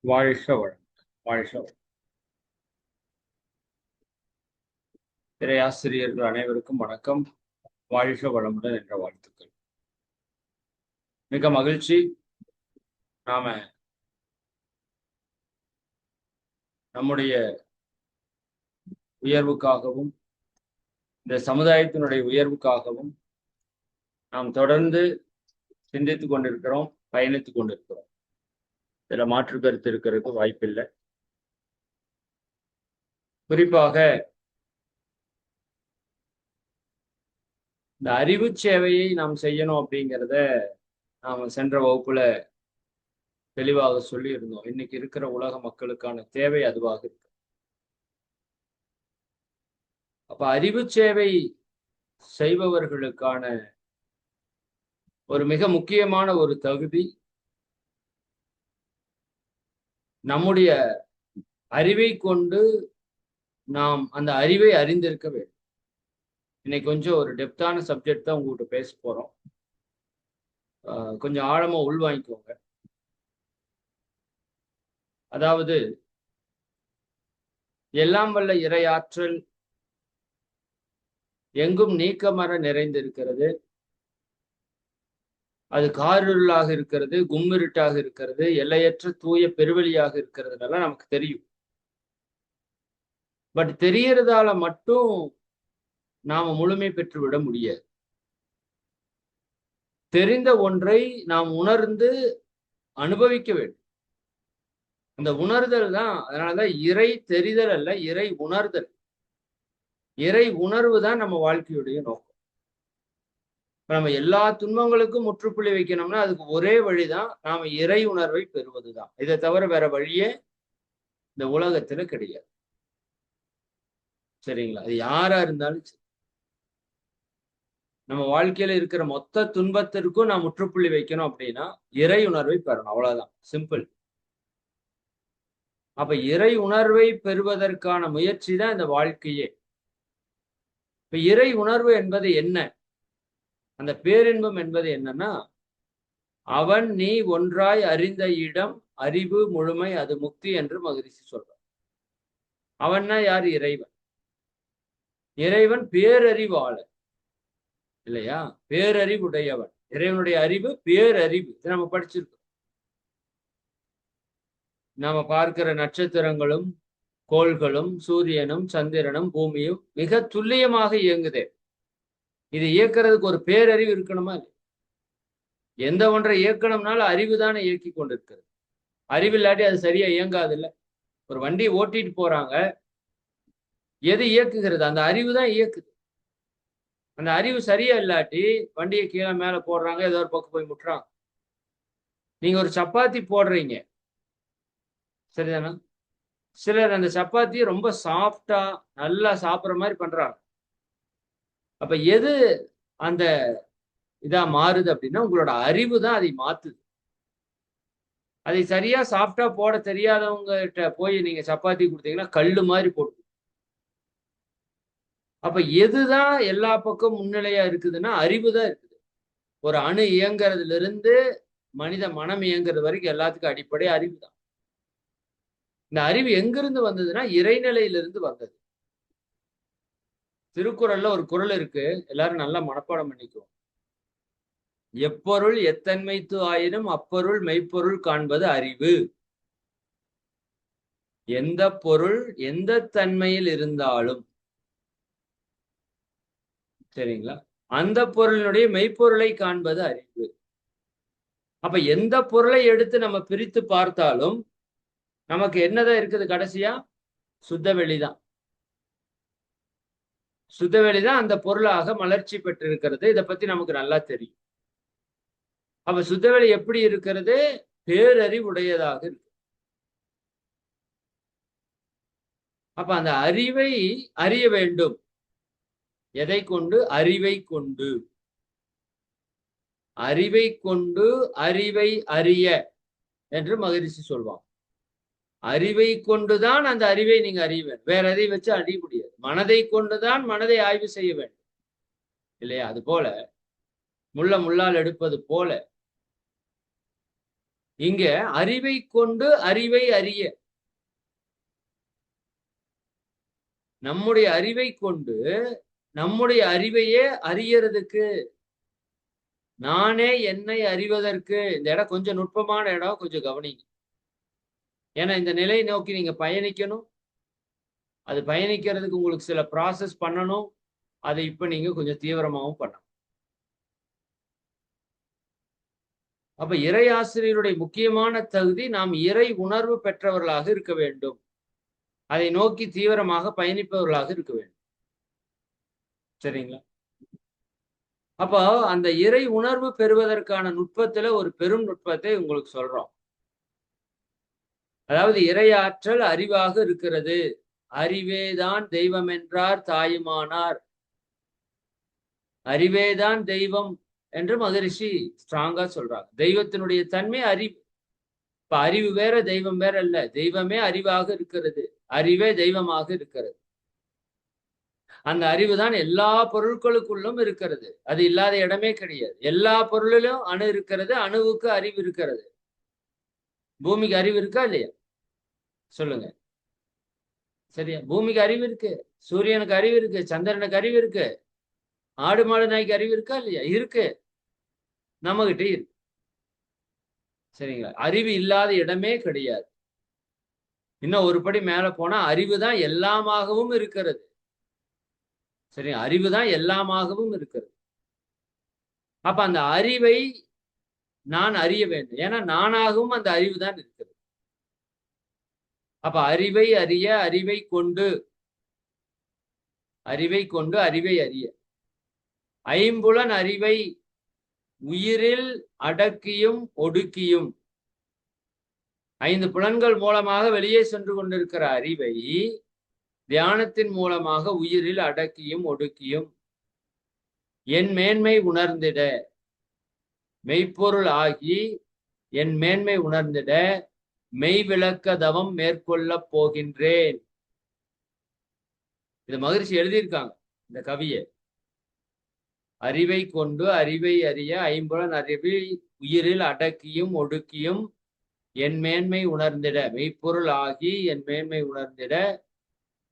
வாழ்க வளம் வாழ்க திரையாசிரியர்கள் அனைவருக்கும் வணக்கம். வாழ்க வளமுடன் என்ற வாழ்த்துக்கள். மிக மகிழ்ச்சி. நாம நம்முடைய உயர்வுக்காகவும் இந்த சமுதாயத்தினுடைய உயர்வுக்காகவும் நாம் தொடர்ந்து சிந்தித்துக் கொண்டிருக்கிறோம் பயணித்துக் கொண்டிருக்கிறோம். இதுல மாற்று கருத்து இருக்கிறதுக்கு வாய்ப்பில்லை. குறிப்பாக இந்த அறிவு சேவையை நாம் செய்யணும் அப்படிங்கிறத நாம் சென்ற வகுப்புல தெளிவாக சொல்லி இருந்தோம் இன்னைக்கு இருக்கிற உலக மக்களுக்கான தேவை அதுவாக இருக்கு. அப்ப அறிவு சேவை செய்பவர்களுக்கான ஒரு மிக முக்கியமான ஒரு தகுதி நம்முடைய அறிவை கொண்டு நாம் அந்த அறிவை அறிந்திருக்க வேண்டும். இன்னைக்கு கொஞ்சம் ஒரு டெப்தான சப்ஜெக்ட் தான் உங்ககிட்ட பேச போறோம். கொஞ்சம் ஆழமா உள்வாங்கிக்கோங்க. அதாவது எல்லாம் வல்ல இறையாற்றல் எங்கும் நீக்கமர நிறைந்திருக்கிறது. அது காரிருளாக இருக்கிறது கும்மிருட்டாக இருக்கிறது எல்லையற்ற தூய பெருவெளியாக இருக்கிறதுனால நமக்கு தெரியும். பட் தெரியறதால மட்டும் நாம முழுமை பெற்று விட முடியாது. தெரிந்த ஒன்றை நாம் உணர்ந்து அனுபவிக்க வேண்டும். அந்த உணர்தல் தான் அதனாலதான் இறை தெரிதல் அல்ல இறை உணர்தல். இறை உணர்வு தான் நம்ம வாழ்க்கையுடைய நோக்கம். நம்ம எல்லா துன்பங்களுக்கும் முற்றுப்புள்ளி வைக்கணும்னா அதுக்கு ஒரே வழிதான் நாம இறை உணர்வை பெறுவதுதான். இதை தவிர வேற வழியே இந்த உலகத்துல கிடையாது. சரிங்களா? அது யாரா இருந்தாலும் சரி. நம்ம வாழ்க்கையில இருக்கிற மொத்த துன்பத்திற்கும் நான் முற்றுப்புள்ளி வைக்கணும் அப்படின்னா இறை உணர்வை பெறணும். அவ்வளவுதான். சிம்பிள் அப்ப இறை உணர்வை பெறுவதற்கான முயற்சி தான் இந்த வாழ்க்கையே. இப்ப இறை உணர்வு என்பது என்ன? அந்த பேரின்பம் என்பது என்னன்னா அவன் நீ ஒன்றாய் அறிந்த இடம் அறிவு முழுமை அது முக்தி என்று மகிழ்ச்சி சொல்றான் அவன்னா யார்? இறைவன். இறைவன் பேரறிவாளர் இல்லையா? பேரறிவுடையவன். இறைவனுடைய அறிவு பேரறிவு. இதை நம்ம படிச்சிருக்கோம் நாம பார்க்கிற நட்சத்திரங்களும் கோள்களும் சூரியனும் சந்திரனும் பூமியும் மிக துல்லியமாக இயங்குதே. இது இயக்கிறதுக்கு ஒரு பேரறிவு இருக்கணுமா இல்லை எந்த ஒன்றை இயக்கணும்னாலும் அறிவு தானே இயக்கி கொண்டிருக்கிறது. அறிவு இல்லாட்டி அது சரியா இயங்காது இல்லை ஒரு வண்டி ஓட்டிட்டு போறாங்க. எது இயக்குகிறது? அந்த அறிவு தான் இயக்குது. அந்த அறிவு சரியா இல்லாட்டி வண்டியை கீழே மேல போடுறாங்க ஏதோ ஒரு பக்கம் போய் முட்டுறாங்க. நீங்க ஒரு சப்பாத்தி போடுறீங்க. சரிதானா? சிலர் அந்த சப்பாத்தி ரொம்ப சாஃப்டா நல்லா சாப்பிட்ற மாதிரி பண்றாங்க. அப்ப எது அந்த இதா மாறுது அப்படின்னா உங்களோட அறிவு தான் அதை மாத்துது. அதை சரியா சாஃப்டா போட தெரியாதவங்க கிட்ட போய் நீங்க சப்பாத்தி கொடுத்தீங்கன்னா கல்லு மாதிரி போட்டு அப்ப எதுதான் எல்லா பக்கம் முன்னிலையா இருக்குதுன்னா அறிவு தான் இருக்குது. ஒரு அணு இயங்குறதுல இருந்து மனித மனம் இயங்குறது வரைக்கும் எல்லாத்துக்கும் அடிப்படை அறிவு தான். இந்த அறிவு எங்கிருந்து வந்ததுன்னா இறைநிலையிலிருந்து வந்தது. திருக்குறள்ல ஒரு குரல் இருக்கு. எல்லாரும் நல்லா மனப்பாடம் பண்ணிக்குவோம் எப்பொருள் எத்தன்மைத்து ஆயினும் அப்பொருள் மெய்ப்பொருள் காண்பது அறிவு. எந்த பொருள் எந்த தன்மையில் இருந்தாலும். சரிங்களா? அந்த பொருளினுடைய மெய்ப்பொருளை காண்பது அறிவு. அப்ப எந்த பொருளை எடுத்து நம்ம பிரித்து பார்த்தாலும் நமக்கு என்னதான் இருக்குது கடைசியா? சுத்த வெளிதான் சுத்த தான் அந்த பொருளாக மலர்ச்சி பெற்றிருக்கிறது. இதை பத்தி நமக்கு நல்லா தெரியும். அப்ப சுத்தவெளி எப்படி இருக்கிறது? பேரறிவுடையதாக இருக்கு. அப்ப அந்த அறிவை அறிய வேண்டும். எதை கொண்டு? அறிவை கொண்டு. அறிவை கொண்டு அறிவை அறிய என்று மகிழ்ச்சி சொல்வான் அறிவை கொண்டுதான் அந்த அறிவை நீங்க அறிய வேண்டும் வேற எதை வச்சு அறிய முடியாது. மனதை கொண்டுதான் மனதை ஆய்வு செய்ய வேண்டும். இல்லையா? அது போல முள்ள முள்ளால் எடுப்பது போல இங்க அறிவை கொண்டு அறிவை அறிய. நம்முடைய அறிவை கொண்டு நம்முடைய அறிவையே அறியறதுக்கு நானே என்னை அறிவதற்கு. இந்த இடம் கொஞ்சம் நுட்பமான இடம் கொஞ்சம் கவனிங்க. ஏன்னா இந்த நிலையை நோக்கி நீங்க பயணிக்கணும். அது பயணிக்கிறதுக்கு உங்களுக்கு சில ப்ராசஸ் பண்ணணும். அதை இப்ப நீங்க கொஞ்சம் தீவிரமாகவும் பண்ணணும். அப்ப இறை ஆசிரியருடைய முக்கியமான தகுதி நாம் இறை உணர்வு பெற்றவர்களாக இருக்க வேண்டும். அதை நோக்கி தீவிரமாக பயணிப்பவர்களாக இருக்க வேண்டும். சரிங்களா? அப்போ அந்த இறை உணர்வு பெறுவதற்கான நுட்பத்துல ஒரு பெரும் நுட்பத்தை உங்களுக்கு சொல்றோம். அதாவது இறையாற்றல் அறிவாக இருக்கிறது. அறிவேதான் தெய்வம் என்றார் தாயுமானார். அறிவேதான் தெய்வம் என்று மகரிஷி ஸ்ட்ராங்கா சொல்றாங்க. தெய்வத்தினுடைய தன்மை அறிவு. இப்ப அறிவு வேற தெய்வம் வேற அல்ல தெய்வமே அறிவாக இருக்கிறது. அறிவே தெய்வமாக இருக்கிறது. அந்த அறிவு தான் எல்லா பொருட்களுக்குள்ளும் இருக்கிறது. அது இல்லாத இடமே கிடையாது. எல்லா பொருளிலும் அணு இருக்கிறது. அணுவுக்கு அறிவு இருக்கிறது. பூமிக்கு அறிவு இருக்கா இல்லையா? சொல்லுங்க. சரியா? பூமிக்கு அறிவு இருக்கு சூரியனுக்கு அறிவு இருக்கு சந்திரனுக்கு அறிவு இருக்கு ஆடு மாடு நாய்க்கு அறிவு இருக்கா இல்லையா? இருக்கு. நம்மகிட்ட இருக்கு. சரிங்களா? அறிவு இல்லாத இடமே கிடையாது. இன்னும் ஒரு படி மேல போனா அறிவு தான் எல்லாமாகவும் இருக்கிறது. சரி அறிவு தான் எல்லாமாகவும் இருக்கிறது. அப்ப அந்த அறிவை நான் அறிய வேண்டும். ஏன்னா நானாகவும் அந்த அறிவு தான் இருக்கிறது. அப்ப அறிவை அறிய அறிவை கொண்டு. அறிவை கொண்டு அறிவை அறிய. ஐம்புலன் அறிவை உயிரில் அடக்கியும் ஒடுக்கியும். ஐந்து புலன்கள் மூலமாக வெளியே சென்று கொண்டிருக்கிற அறிவை தியானத்தின் மூலமாக உயிரில் அடக்கியும் ஒடுக்கியும். என் மேன்மை உணர்ந்திட. மெய்ப்பொருள் ஆகி என் மேன்மை உணர்ந்திட. மெய் விளக்க தவம் மேற்கொள்ள போகின்றேன். இது மகிழ்ச்சி எழுதியிருக்காங்க இந்த கவியை. அறிவை கொண்டு அறிவை அறிய ஐம்புலன் அறிவில் உயிரில் அடக்கியும் ஒடுக்கியும் என் மேன்மை உணர்ந்திட மெய்ப்பொருள் ஆகி என் மேன்மை உணர்ந்திட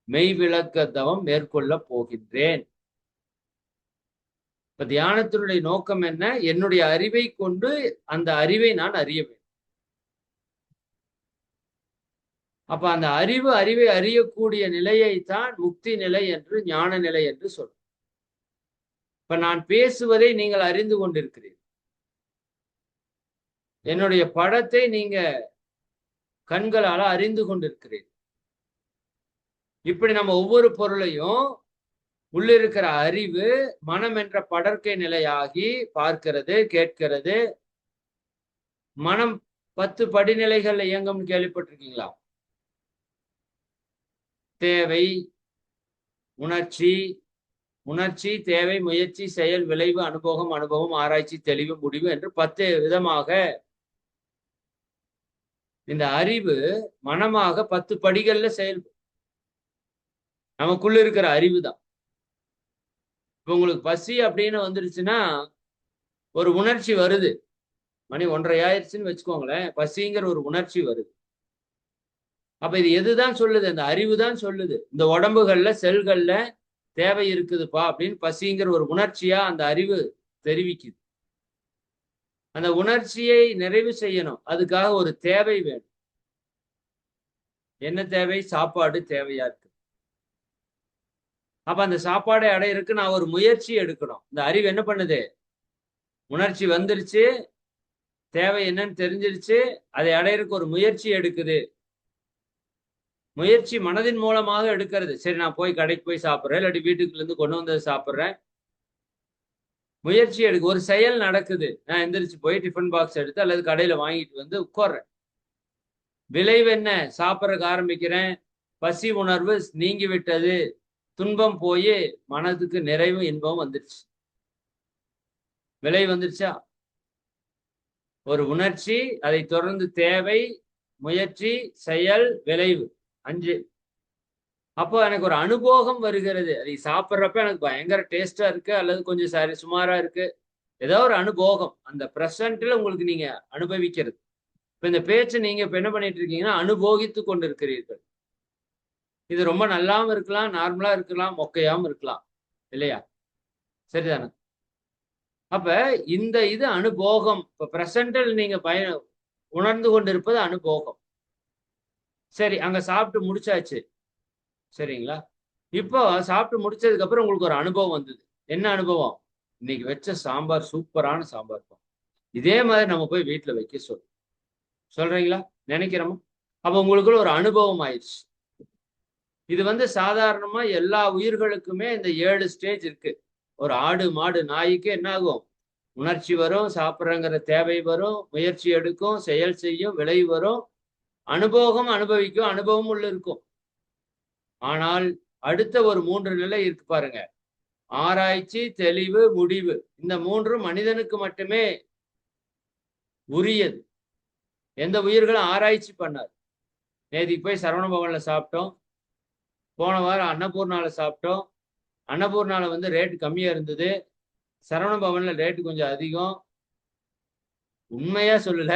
மெய் விளக்க தவம் மேற்கொள்ளப் போகின்றேன். இப்ப தியானத்தினுடைய நோக்கம் என்ன? என்னுடைய அறிவை கொண்டு அந்த அறிவை நான் அறிய வேண்டும். அப்ப அந்த அறிவு அறிவை அறியக்கூடிய நிலையைத்தான் முக்தி நிலை என்று ஞான நிலை என்று சொல்றோம் இப்ப நான் பேசுவதை நீங்கள் அறிந்து கொண்டிருக்கிறீர்கள். என்னுடைய படத்தை நீங்க கண்களால அறிந்து கொண்டிருக்கிறீர்கள். இப்படி நம்ம ஒவ்வொரு பொருளையும் உள்ளிருக்கிற அறிவு மனம் என்ற படற்கை நிலையாகி பார்க்கிறது கேட்கிறது. மனம் பத்து படிநிலைகள்ல இயங்கும்னு கேள்விப்பட்டிருக்கீங்களா? தேவை உணர்ச்சி உணர்ச்சி தேவை முயற்சி செயல் விளைவு அனுபவம் அனுபவம் ஆராய்ச்சி தெளிவு முடிவு என்று பத்து விதமாக இந்த அறிவு மனமாக பத்து படிகள்ல செயல் நமக்குள்ள இருக்கிற அறிவு தான் இப்ப உங்களுக்கு பசி அப்படின்னு வந்துருச்சுன்னா ஒரு உணர்ச்சி வருது. மணி ஒன்றரை ஆயிடுச்சுன்னு வச்சுக்கோங்களேன் பசிங்கிற ஒரு உணர்ச்சி வருது. அப்ப இது எதுதான் சொல்லுது? அந்த அறிவு தான் சொல்லுது. இந்த உடம்புகள்ல செல்கள்ல தேவை இருக்குதுப்பா அப்படின்னு பசிங்கிற ஒரு உணர்ச்சியா அந்த அறிவு தெரிவிக்குது. அந்த உணர்ச்சியை நிறைவு செய்யணும். அதுக்காக ஒரு தேவை வேணும். என்ன தேவை? சாப்பாடு தேவையா இருக்கு. அப்ப அந்த சாப்பாடை அடையிறதுக்கு நான் ஒரு முயற்சி எடுக்கணும். இந்த அறிவு என்ன பண்ணுது? உணர்ச்சி வந்துருச்சு. தேவை என்னன்னு தெரிஞ்சிருச்சு. அதை அடையிறதுக்கு ஒரு முயற்சி எடுக்குது. முயற்சி மனதின் மூலமாக எடுக்கிறது. சரி நான் போய் கடைக்கு போய் சாப்பிட்றேன் இல்லாட்டி வீட்டுக்குள்ள இருந்து கொண்டு வந்தது சாப்பிட்றேன். முயற்சி எடுக்க ஒரு செயல் நடக்குது. நான் எந்திரிச்சு போய் டிஃபன் பாக்ஸ் எடுத்து அல்லது கடையில வாங்கிட்டு வந்து உட்கார்றேன். விளைவு என்ன? சாப்பிட்றக்கு ஆரம்பிக்கிறேன். பசி உணர்வு நீங்கி விட்டது துன்பம் போய் மனதுக்கு நிறைவும் இன்பம் வந்துருச்சு. விலை வந்துருச்சா? ஒரு உணர்ச்சி அதை தொடர்ந்து தேவை முயற்சி செயல் விளைவு. அஞ்சு. அப்போ எனக்கு ஒரு அனுபவம் வருகிறது. அதை சாப்பிட்றப்ப எனக்கு பயங்கர டேஸ்டா இருக்கு அல்லது கொஞ்சம் சரி சுமாரா இருக்கு. ஏதோ ஒரு அனுபோகம் அந்த ப்ரெசன்ட்ல உங்களுக்கு நீங்க அனுபவிக்கிறது. இப்ப இந்த பேச்சை நீங்க இப்ப என்ன பண்ணிட்டு இருக்கீங்கன்னா அனுபோகித்து கொண்டிருக்கிறீர்கள். இது ரொம்ப நல்லாவும் இருக்கலாம் நார்மலா இருக்கலாம் மொக்கையாவும் இருக்கலாம். இல்லையா? சரிதானே? அப்ப இந்த இது அனுபோகம் இப்ப பிரசன்டில் நீங்க பய உணர்ந்து கொண்டிருப்பது அனுபோகம் சரி அங்க சாப்பிட்டு முடிச்சாச்சு. சரிங்களா? இப்போ சாப்பிட்டு முடிச்சதுக்கு அப்புறம் உங்களுக்கு ஒரு அனுபவம் வந்தது. என்ன அனுபவம்? இன்னைக்கு வச்ச சாம்பார் சூப்பரான சாம்பார் தான் இதே மாதிரி நம்ம போய் வீட்டுல வைக்க சொல்லு. சொல்றீங்களா? நினைக்கிறோமா? அப்ப உங்களுக்குள்ள ஒரு அனுபவம் ஆயிடுச்சு. இது வந்து சாதாரணமா எல்லா உயிர்களுக்குமே இந்த ஏழு ஸ்டேஜ் இருக்கு. ஒரு ஆடு மாடு நாய்க்கு என்ன ஆகும்? உணர்ச்சி வரும் சாப்பிட்றங்கிற தேவை வரும் முயற்சி எடுக்கும் செயல் செய்யும் விளைவு வரும். அனுபவம் அனுபவிக்கும் அனுபவம் உள்ள இருக்கும். ஆனால் அடுத்த ஒரு மூன்று நிலை இருக்கு பாருங்க. ஆராய்ச்சி தெளிவு முடிவு. இந்த மூன்றும் மனிதனுக்கு மட்டுமே உரியது. எந்த உயிர்களும் ஆராய்ச்சி பண்ணாது. நேதிக்கு போய் சரவண பவன்ல சாப்பிட்டோம். போன வாரம் அன்னபூர்ணால சாப்பிட்டோம். அன்னபூர்ணால வந்து ரேட்டு கம்மியா இருந்தது. சரவண பவன்ல ரேட்டு கொஞ்சம் அதிகம். உண்மையா சொல்லல.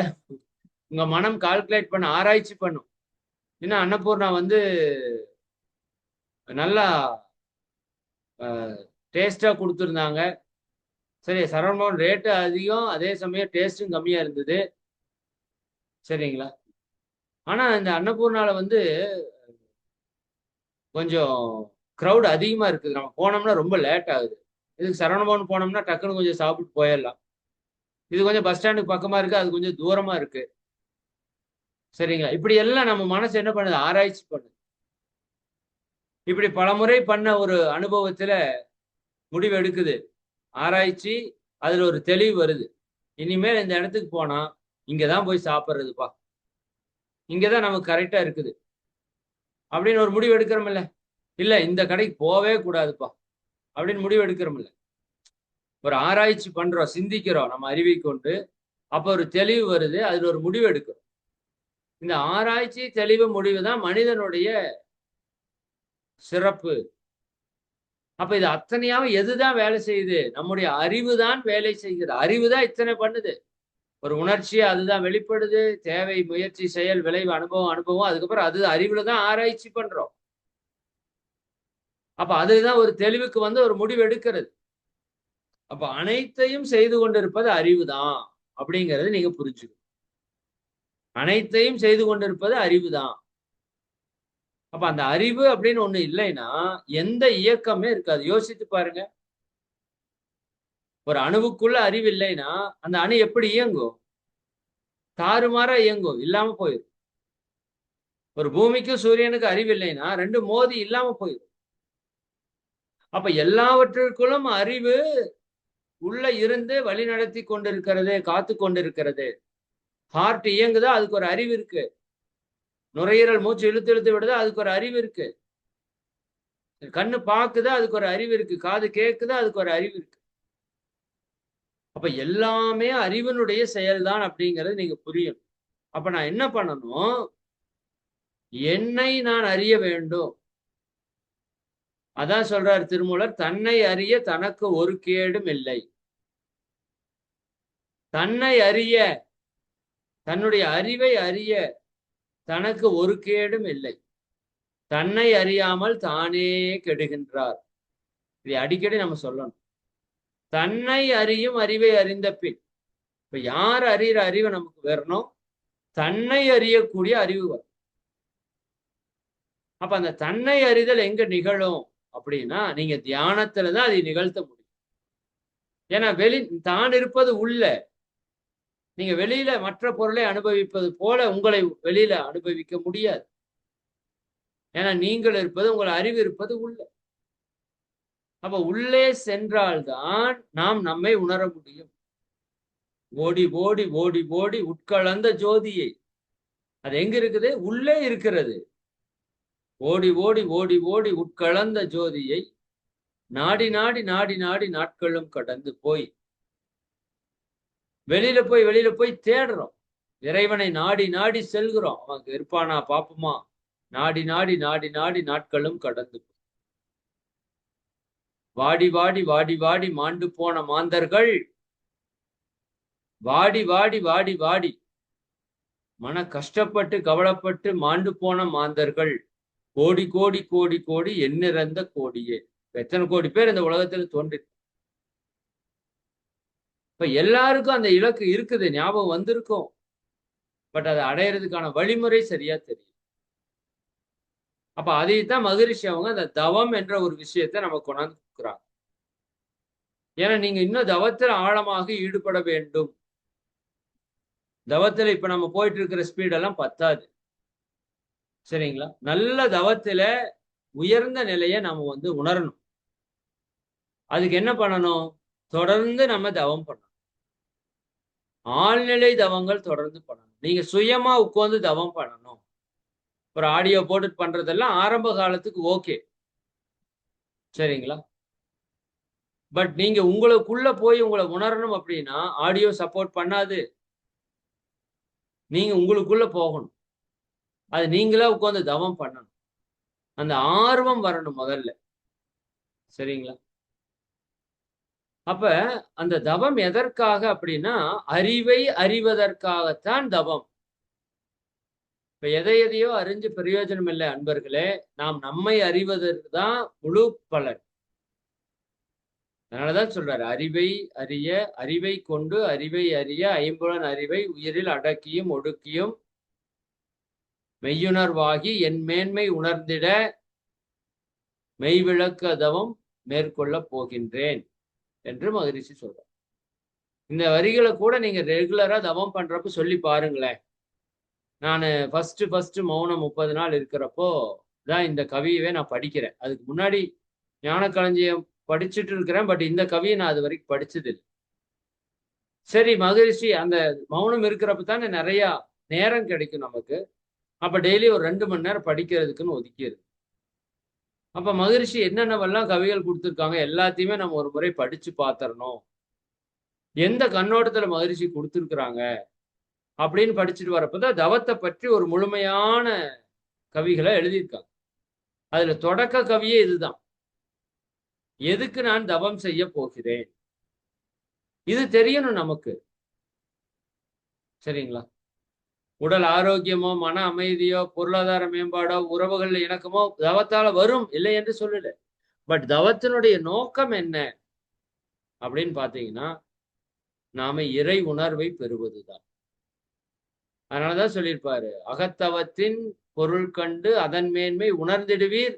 உங்க மனம் கால்குலேட் பண்ண ஆராய்ச்சி பண்ணும் ஏன்னா அன்னபூர்ணா வந்து நல்லா டேஸ்டா கொடுத்துருந்தாங்க. சரி சரவணபவன் ரேட்டு அதிகம் அதே சமயம் டேஸ்ட்டும் கம்மியா இருந்தது. சரிங்களா? ஆனா இந்த அன்னபூர்ணால வந்து கொஞ்சம் க்ரௌட் அதிகமா இருக்குது. நம்ம போனோம்னா ரொம்ப லேட் ஆகுது. இதுக்கு சரவணபவன் போனோம்னா டக்குன்னு கொஞ்சம் சாப்பிட்டு போயிடலாம். இது கொஞ்சம் பஸ் ஸ்டாண்டுக்கு பக்கமா இருக்கு அது கொஞ்சம் தூரமா இருக்கு. சரிங்களா? இப்படி எல்லாம் நம்ம மனசு என்ன பண்ணுது? ஆராய்ச்சி பண்ணுது. இப்படி பலமுறை பண்ண ஒரு அனுபவத்துல முடிவு எடுக்குது. ஆராய்ச்சி அதுல ஒரு தெளிவு வருது. இனிமேல் இந்த இடத்துக்கு போனா இங்கதான் போய் சாப்பிட்றதுப்பா. இங்கதான் நமக்கு கரெக்டா இருக்குது. அப்படின்னு ஒரு முடிவு எடுக்கிறோம்ல இல்ல இந்த கடைக்கு போவே கூடாதுப்பா. அப்படின்னு முடிவு எடுக்கிறோம்ல ஒரு ஆராய்ச்சி பண்றோம் சிந்திக்கிறோம் நம்ம அறிவை கொண்டு. அப்ப ஒரு தெளிவு வருது அதுல ஒரு முடிவு எடுக்கிறோம். இந்த ஆராய்ச்சி தெளிவு முடிவு தான் மனிதனுடைய சிறப்பு. அப்ப இது அத்தனையாவும் எதுதான் வேலை செய்யுது? நம்முடைய அறிவு தான் வேலை செய்கிறது. அறிவு தான் இத்தனை பண்ணுது. ஒரு உணர்ச்சியை அதுதான் வெளிப்படுது. தேவை முயற்சி செயல் விளைவு அனுபவம் அனுபவம். அதுக்கப்புறம் அது அறிவுல தான் ஆராய்ச்சி பண்றோம். அப்ப அதுதான் ஒரு தெளிவுக்கு வந்து ஒரு முடிவு எடுக்கிறது. அப்ப அனைத்தையும் செய்து கொண்டிருப்பது அறிவு தான் அப்படிங்கறது நீங்க புரிஞ்சுக்கணும். அனைத்தையும் செய்து கொண்டிருப்பது அறிவு தான் அப்ப அந்த அறிவு அப்படின்னு ஒண்ணு இல்லைன்னா எந்த இயக்கமே இருக்காது. யோசித்து பாருங்க. ஒரு அணுவுக்குள்ள அறிவு இல்லைன்னா அந்த அணு எப்படி இயங்கும்? தாறுமாறா இயங்கும் இல்லாம போயிடும். ஒரு பூமிக்கும் சூரியனுக்கு அறிவு இல்லைன்னா ரெண்டு மோதி இல்லாம போயிடும். அப்ப எல்லாவற்றிற்குள்ளும் அறிவு உள்ள இருந்து வழி நடத்தி கொண்டிருக்கிறது காத்து கொண்டிருக்கிறது. ஹார்ட் இயங்குதா? அதுக்கு ஒரு அறிவு இருக்கு. நுரையீரல் மூச்சு இழுத்து இழுத்து விடுதா? அதுக்கு ஒரு அறிவு இருக்கு. கண்ணு பார்க்குதா? அதுக்கு ஒரு அறிவு இருக்கு. காது கேக்குதா? அதுக்கு ஒரு அறிவு இருக்கு. அப்ப எல்லாமே அறிவினுடைய செயல்தான் அப்படிங்கிறது நீங்க புரியும். அப்ப நான் என்ன பண்ணணும்? என்னை நான் அறிய வேண்டும். அதான் சொல்றார் திருமூலர் தன்னை அறிய தனக்கு ஒரு கேடும் இல்லை. தன்னை அறிய தன்னுடைய அறிவை அறிய தனக்கு ஒரு கேடும் இல்லை. தன்னை அறியாமல் தானே கெடுகின்றார். இதை அடிக்கடி நம்ம சொல்லணும். தன்னை அறியும் அறிவை அறிந்த பின் இப்ப யார் அறிகிற அறிவு நமக்கு வரணும்? தன்னை அறியக்கூடிய அறிவு வரும். அப்ப அந்த தன்னை அறிதல் எங்க நிகழும் அப்படின்னா நீங்க தியானத்துல தான் அதை நிகழ்த்த முடியும். ஏன்னா வெளி தான் இருப்பது உள்ள நீங்க வெளியில மற்ற பொருளை அனுபவிப்பது போல உங்களை வெளியில அனுபவிக்க முடியாது. ஏன்னா நீங்கள் இருப்பது உங்கள் அறிவு இருப்பது உள்ள. அப்ப உள்ளே சென்றால்தான் நாம் நம்மை உணர முடியும். ஓடி ஓடி ஓடி ஓடி உட்கலந்த ஜோதியை. அது எங்க இருக்குது? உள்ளே இருக்கிறது. ஓடி ஓடி ஓடி ஓடி உட்கலந்த ஜோதியை நாடி நாடி நாடி நாடி நாட்களும் கடந்து போய் வெளியில போய் வெளியில போய் தேடுறோம். இறைவனை நாடி நாடி செல்கிறோம். அவங்க இருப்பானா பாப்போமா? நாடி நாடி நாடி நாடி நாட்களும் கடந்து வாடி வாடி வாடி வாடி மாண்டு போன மாந்தர்கள். வாடி வாடி வாடி வாடி. மன கஷ்டப்பட்டு கவலைப்பட்டு மாண்டு போன மாந்தர்கள். கோடி கோடி கோடி கோடி எண்ணிறந்த கோடியே. எத்தனை கோடி பேர் இந்த உலகத்துல தோன்றி இப்ப எல்லாருக்கும் அந்த இலக்கு இருக்குது ஞாபகம் வந்திருக்கும். பட் அதை அடையிறதுக்கான வழிமுறை சரியா தெரியும் அப்ப அதைத்தான் மகரிஷி அவங்க அந்த தவம் என்ற ஒரு விஷயத்த நம்ம கொண்டாந்து கொடுக்குறாங்க ஏன்னா நீங்க இன்னும் தவத்துல ஆழமாக ஈடுபட வேண்டும். தவத்துல இப்ப நம்ம போயிட்டு இருக்கிற ஸ்பீடெல்லாம் பத்தாது. சரிங்களா? நல்ல தவத்துல உயர்ந்த நிலையை நம்ம வந்து உணரணும். அதுக்கு என்ன பண்ணணும்? தொடர்ந்து நம்ம தவம் பண்ணணும். ஆழ்நிலை தவங்கள் தொடர்ந்து பண்ணணும். நீங்க சுயமா உட்கார்ந்து தவம் பண்ணணும். ஒரு ஆடியோ போட்டு பண்றதெல்லாம் ஆரம்ப காலத்துக்கு ஓகே சரிங்களா? பட் நீங்க உங்களுக்குள்ள போய் உங்களை உணரணும் அப்படின்னா ஆடியோ சப்போர்ட் பண்ணாது. நீங்க உங்களுக்குள்ள போகணும். அது நீங்களா உட்காந்து தவம் பண்ணணும். அந்த ஆர்வம் வரணும் முதல்ல. சரிங்களா? அப்ப அந்த தவம் எதற்காக அப்படின்னா அறிவை அறிவதற்காகத்தான் தவம். இப்ப எதை எதையோ அறிஞ்சு பிரயோஜனம் இல்லை அன்பர்களே நாம் நம்மை அறிவதற்கு தான் முழு பலன். அதனாலதான் சொல்றாரு அறிவை அறிய அறிவை கொண்டு அறிவை அறிய ஐம்புலன் அறிவை உயிரில் அடக்கியும் ஒடுக்கியும் மெய்யுணர்வாகி என் மேன்மை உணர்ந்திட மெய்விளக்க தவம் மேற்கொள்ளப் போகின்றேன். என்று மகரிஷி சொல்றார். இந்த வரிகளை கூட நீங்க ரெகுலரா தவம் பண்றப்ப சொல்லி பாருங்களேன். நான் ஃபர்ஸ்ட் ஃபர்ஸ்ட் மௌனம் முப்பது நாள் இருக்கிறப்போ தான் இந்த கவியவே நான் படிக்கிறேன். அதுக்கு முன்னாடி ஞான களஞ்சியம் படிச்சுட்டு இருக்கிறேன். பட் இந்த கவியை நான் அது வரைக்கும் படிச்சது இல்லை சரி மகரிஷி அந்த மௌனம் இருக்கிறப்ப தானே நிறைய நேரம் கிடைக்கும் நமக்கு. அப்ப டெய்லி ஒரு ரெண்டு மணி நேரம் படிக்கிறதுக்குன்னு ஒதுக்கியது அப்ப மகிழ்ச்சி என்னென்னவெல்லாம் கவிகள் கொடுத்துருக்காங்க எல்லாத்தையுமே நம்ம ஒரு முறை படிச்சு பார்த்துடணும் எந்த கண்ணோட்டத்துல மகிழ்ச்சி கொடுத்துருக்குறாங்க அப்படின்னு படிச்சுட்டு வரப்பதான் தவத்தை பற்றி ஒரு முழுமையான கவிகளை எழுதியிருக்காங்க. அதுல தொடக்க கவியே இதுதான். எதுக்கு நான் தவம் செய்ய போகிறேன்? இது தெரியணும் நமக்கு. சரிங்களா? உடல் ஆரோக்கியமோ மன அமைதியோ பொருளாதார மேம்பாடோ உறவுகள் இணக்கமோ தவத்தால வரும் இல்லை என்று சொல்லல. பட் தவத்தினுடைய நோக்கம் என்ன? அப்படின்னு பாத்தீங்கன்னா நாம இறை உணர்வை பெறுவதுதான். அதனாலதான் சொல்லியிருப்பாரு அகத்தவத்தின் பொருள் கண்டு அதன் மேன்மை உணர்ந்திடுவீர்.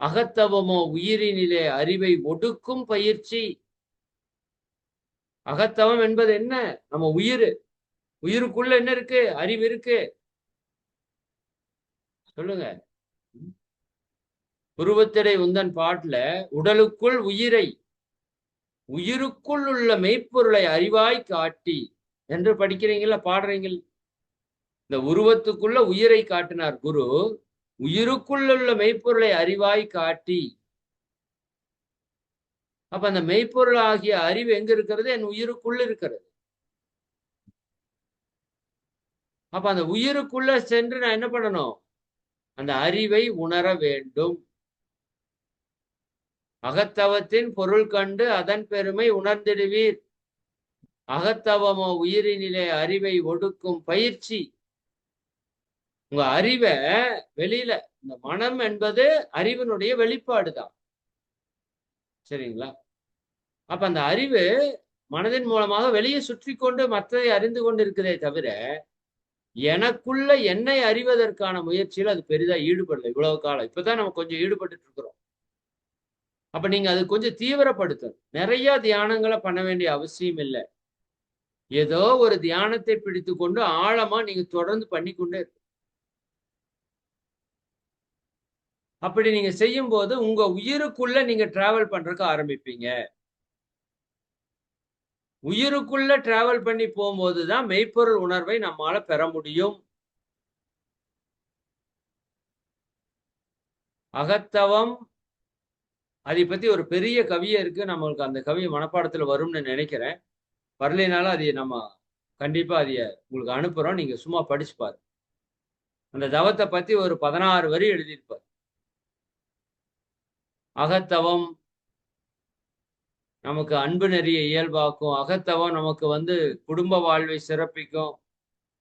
அகத்தவமோ உயிரினிலே அறிவை ஒடுக்கும் பயிற்சி. அகத்தவம் என்பது என்ன? நம்ம உயிர். உயிருக்குள்ள என்ன இருக்கு? அறிவு இருக்கு. சொல்லுங்க. உருவத்திடை உந்தன் பாட்டுல உடலுக்குள் உயிரை உயிருக்குள் உள்ள மெய்ப்பொருளை அறிவாய் காட்டி என்று படிக்கிறீங்களா பாடுறீங்கள் இந்த உருவத்துக்குள்ள உயிரை காட்டினார் குரு உயிருக்குள்ள மெய்ப்பொருளை அறிவாய் காட்டி. அப்ப அந்த மெய்ப்பொருள் ஆகிய அறிவு எங்க இருக்கிறது? என் உயிருக்குள்ள இருக்கிறது. அப்ப அந்த உயிருக்குள்ள சென்று நான் என்ன பண்ணணும்? அந்த அறிவை உணர வேண்டும். அகத்தவத்தின் பொருள் கண்டு அதன் பெருமை உணர்ந்திடுவீர். அகத்தவமோ உயிரினிலே அறிவை ஒடுக்கும் பயிற்சி. உங்க அறிவை வெளியில இந்த மனம் என்பது அறிவினுடைய வெளிப்பாடுதான். சரிங்களா? அப்ப அந்த அறிவு மனதின் மூலமாக வெளியே சுற்றி கொண்டு மற்றதை அறிந்து கொண்டு இருக்குதே தவிர எனக்குள்ள என்னை அறிவதற்கான முயற்சியில் அது பெரிதா ஈடுபடல. இவ்வளவு காலம். இப்பதான் நம்ம கொஞ்சம் ஈடுபட்டு இருக்கிறோம். அப்ப நீங்க அது கொஞ்சம் தீவிரப்படுத்தணும். நிறைய தியானங்களை பண்ண வேண்டிய அவசியம் இல்லை. ஏதோ ஒரு தியானத்தை பிடித்து கொண்டு ஆழமா நீங்க தொடர்ந்து பண்ணிக்கொண்டே இருக்கு அப்படி நீங்க செய்யும் போது உங்க உயிருக்குள்ள நீங்க டிராவல் பண்றதுக்கு ஆரம்பிப்பீங்க. உயிருக்குள்ள டிராவல் பண்ணி போகும்போது தான் மெய்ப்பொருள் உணர்வை நம்மால பெற முடியும். அகத்தவம் அதை பத்தி ஒரு பெரிய கவியை இருக்கு. நம்மளுக்கு அந்த கவி மனப்பாடத்துல வரும்னு நினைக்கிறேன். வரலைனாலும் அதை நம்ம கண்டிப்பா அதைய உங்களுக்கு அனுப்புறோம். நீங்க சும்மா படிச்சு பாரு அந்த தவத்தை பத்தி ஒரு பதினாறு வரி எழுதியிருப்பார். அகத்தவம் நமக்கு அன்பு நெறிய இயல்பாக்கும். அகத்தவம் நமக்கு வந்து குடும்ப வாழ்வை சிறப்பிக்கும்.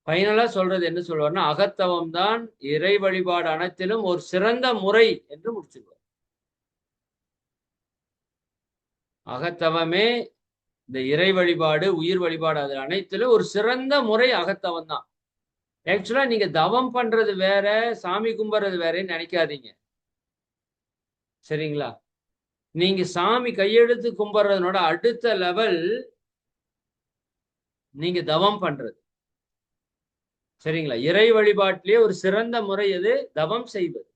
ஃபைனலா சொல்றது என்ன சொல்வார்னா அகத்தவம் தான் இறை வழிபாடு அனைத்திலும் ஒரு சிறந்த முறை என்று முடிச்சிருவார் அகத்தவமே இந்த இறை வழிபாடு உயிர் வழிபாடு அது அனைத்திலும் ஒரு சிறந்த முறை அகத்தவம் தான் ஆக்சுவலா நீங்க தவம் பண்றது வேற சாமி கும்பிடுறது வேறன்னு நினைக்காதீங்க. சரிங்களா? நீங்க சாமி கையெழுத்து கும்பிட்றதுனோட அடுத்த லெவல் நீங்க தவம் பண்றது. சரிங்களா? இறை வழிபாட்டிலேயே ஒரு சிறந்த முறை எது? தவம் செய்வது.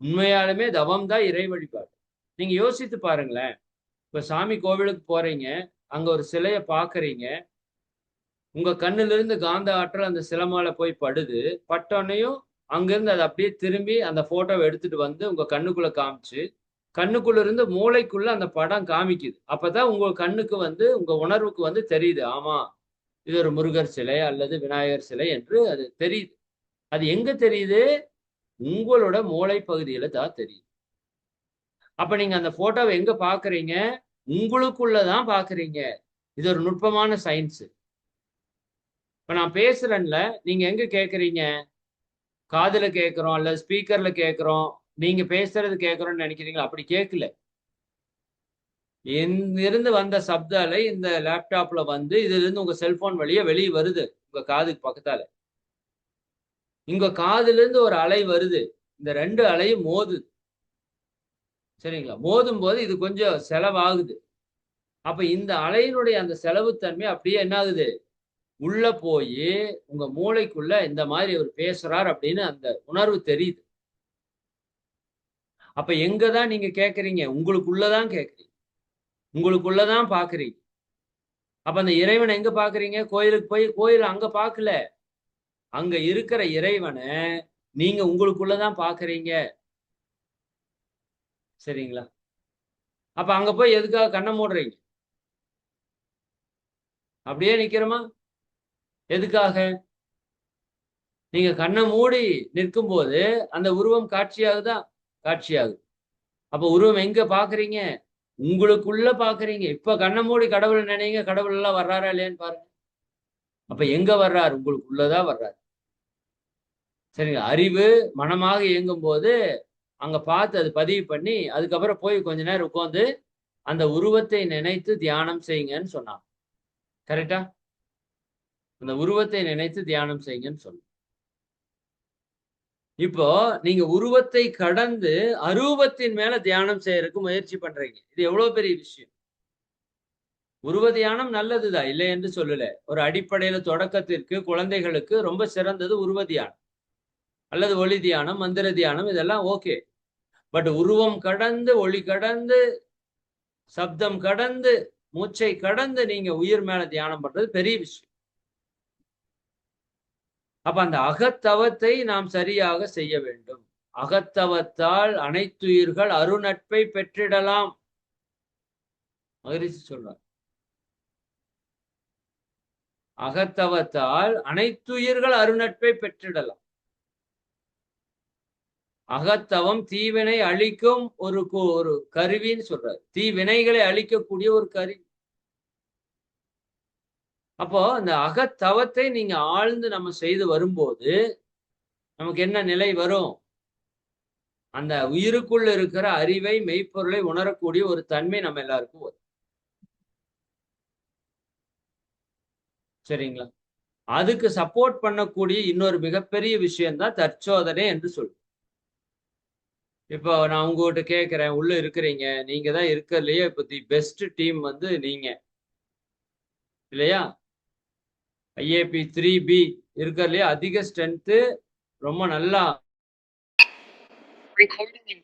உண்மையாலுமே தவம் தான் இறை வழிபாடு. நீங்க யோசித்து பாருங்களேன். இப்ப சாமி கோவிலுக்கு போறீங்க அங்க ஒரு சிலையை பாக்குறீங்க உங்க கண்ணுல இருந்து காந்த ஆற்றல் அந்த சிலை மேல போய் படுது பட்டோன்னையும் அங்கிருந்து அதை அப்படியே திரும்பி அந்த போட்டோவை எடுத்துட்டு வந்து உங்க கண்ணுக்குள்ள காமிச்சு கண்ணுக்குள்ள இருந்து மூளைக்குள்ள அந்த படம் காமிக்குது. அப்பதான் உங்க கண்ணுக்கு வந்து உங்க உணர்வுக்கு வந்து தெரியுது. ஆமா இது ஒரு முருகர் சிலை அல்லது விநாயகர் சிலை என்று அது தெரியுது. அது எங்க தெரியுது? உங்களோட மூளை பகுதியில தான் தெரியுது. அப்ப நீங்க அந்த போட்டோவை எங்க பாக்குறீங்க? உங்களுக்குள்ளதான் பாக்குறீங்க. இது ஒரு நுட்பமான சயின்ஸ். இப்ப நான் பேசுறேன்ல நீங்க எங்க கேக்குறீங்க? காதுல கேட்கிறோம் அல்லது ஸ்பீக்கர்ல கேட்கிறோம் நீங்க பேசுறது கேட்கறோம்னு நினைக்கிறீங்களா? அப்படி கேட்கல இருந்து வந்த சப்த அலை இந்த லேப்டாப்ல வந்து இதுல இருந்து உங்க செல்போன் வழியா வெளியே வருது உங்க காதுக்கு பக்கத்தால. உங்க காதுல இருந்து ஒரு அலை வருது. இந்த ரெண்டு அலையும் மோது சரிங்களா? மோதும் போது இது கொஞ்சம் செலவாகுது. அப்ப இந்த அலையினுடைய அந்த செலவுத்தன்மை அப்படியே என்ன ஆகுது உள்ள போய் உங்க மூளைக்குள்ள இந்த மாதிரி அவர் பேசுறார் அப்படின்னு அந்த உணர்வு தெரியுது. அப்ப எங்கதான் நீங்க கேக்குறீங்க? உங்களுக்குள்ளதான் கேட்குறீங்க உங்களுக்குள்ளதான் பாக்குறீங்க. அப்ப அந்த இறைவனை எங்க பாக்குறீங்க? கோயிலுக்கு போய் கோயில் அங்க பார்க்கல அங்க இருக்கிற இறைவனை நீங்க உங்களுக்குள்ளதான் பாக்குறீங்க. சரிங்களா? அப்ப அங்க போய் எதுக்காக கண்ணை மூடுறீங்க? அப்படியே நிக்கிறோமா? எதுக்காக? நீங்க கண்ணை மூடி நிற்கும் போது அந்த உருவம் காட்சியாகுதான் காட்சியாகுது அப்ப உருவம் எங்க பாக்குறீங்க? உங்களுக்குள்ள பாக்குறீங்க. இப்ப கண்ண மூடி கடவுள் நினைங்க. கடவுள் எல்லாம் வர்றாரா இல்லையான்னு பாருங்க. அப்ப எங்க வர்றாரு? உங்களுக்குள்ளதான் வர்றாரு. சரிங்க அறிவு மனமாக இயங்கும் போது அங்க பார்த்து அது பதிவு பண்ணி அதுக்கப்புறம் போய் கொஞ்ச நேரம் உட்காந்து அந்த உருவத்தை நினைத்து தியானம் செய்யுங்கன்னு சொன்னாங்க கரெக்டா அந்த உருவத்தை நினைத்து தியானம் செய்யுங்கன்னு சொன்ன இப்போ நீங்க உருவத்தை கடந்து அரூபத்தின் மேல தியானம் செய்யறதுக்கு முயற்சி பண்றீங்க. இது எவ்வளவு பெரிய விஷயம்? உருவ தியானம் நல்லதுதான் இல்லை என்று சொல்லல. ஒரு அடிப்படையில தொடக்கத்திற்கு குழந்தைகளுக்கு ரொம்ப சிறந்தது உருவ தியானம். அல்லது ஒளி தியானம் மந்திர தியானம் இதெல்லாம் ஓகே. பட் உருவம் கடந்து ஒளி கடந்து சப்தம் கடந்து மூச்சை கடந்து நீங்க உயிர் மேல தியானம் பண்றது பெரிய விஷயம். அப்ப அந்த அகத்தவத்தை நாம் சரியாக செய்ய வேண்டும். அகத்தவத்தால் அனைத்துயிர்கள் அருநட்பை பெற்றிடலாம். மகரிஷி சொல்றார். அகத்தவத்தால் அனைத்துயிர்கள் அருநட்பை பெற்றிடலாம். அகத்தவம் தீவினை அழிக்கும் ஒரு ஒரு கருவின்னு சொல்றாரு. தீவினைகளை அழிக்கக்கூடிய ஒரு கருவி. அப்போ அந்த அகத்தவத்தை நீங்க ஆழ்ந்து நம்ம செய்து வரும்போது நமக்கு என்ன நிலை வரும்? அந்த உயிருக்குள்ள இருக்கிற அறிவை மெய்ப்பொருளை உணரக்கூடிய ஒரு தன்மை நம்ம எல்லாருக்கும் வரும். சரிங்களா? அதுக்கு சப்போர்ட் பண்ணக்கூடிய இன்னொரு மிகப்பெரிய விஷயம்தான் தற்சோதனை என்று சொல்லுவோம் இப்போ நான் உங்ககிட்ட கேட்குறேன் உள்ள இருக்கிறீங்க நீங்க தான் இருக்கிறதுலையே இப்போ தி பெஸ்ட் டீம் வந்து நீங்க. இல்லையா? ஐஏபி த்ரீ பி இருக்கிறதுலையே அதிக ஸ்ட்ரென்த்து ரொம்ப நல்லா. Recording in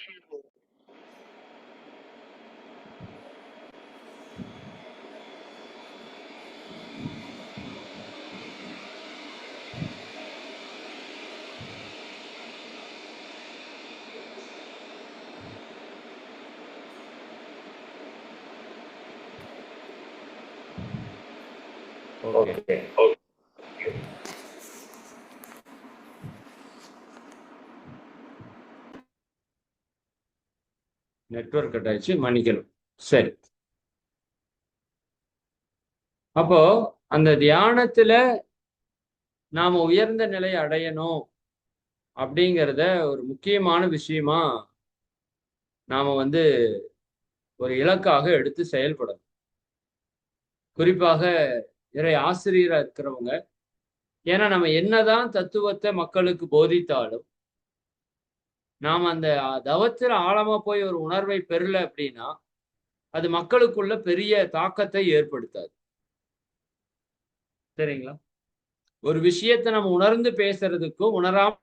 network network cut ஆயிடுச்சு மன்னிக்கணும். சரி. அப்போ அந்த தியானத்துல நாம உயர்ந்த நிலையை அடையணும் அப்படிங்கிறத ஒரு முக்கியமான விஷயமா நாம வந்து ஒரு இலக்காக எடுத்து செயல்படணும். குறிப்பாக இறை ஆசிரியராக இருக்கிறவங்க ஏன்னா நம்ம என்னதான் தத்துவத்தை மக்களுக்கு போதித்தாலும் நாம் அந்த தவத்தில் ஆழமா போய் ஒரு உணர்வை பெறல அப்படின்னா அது மக்களுக்குள்ள பெரிய தாக்கத்தை ஏற்படுத்தாது. சரிங்களா? ஒரு விஷயத்தை நம்ம உணர்ந்து பேசுறதுக்கும் உணராம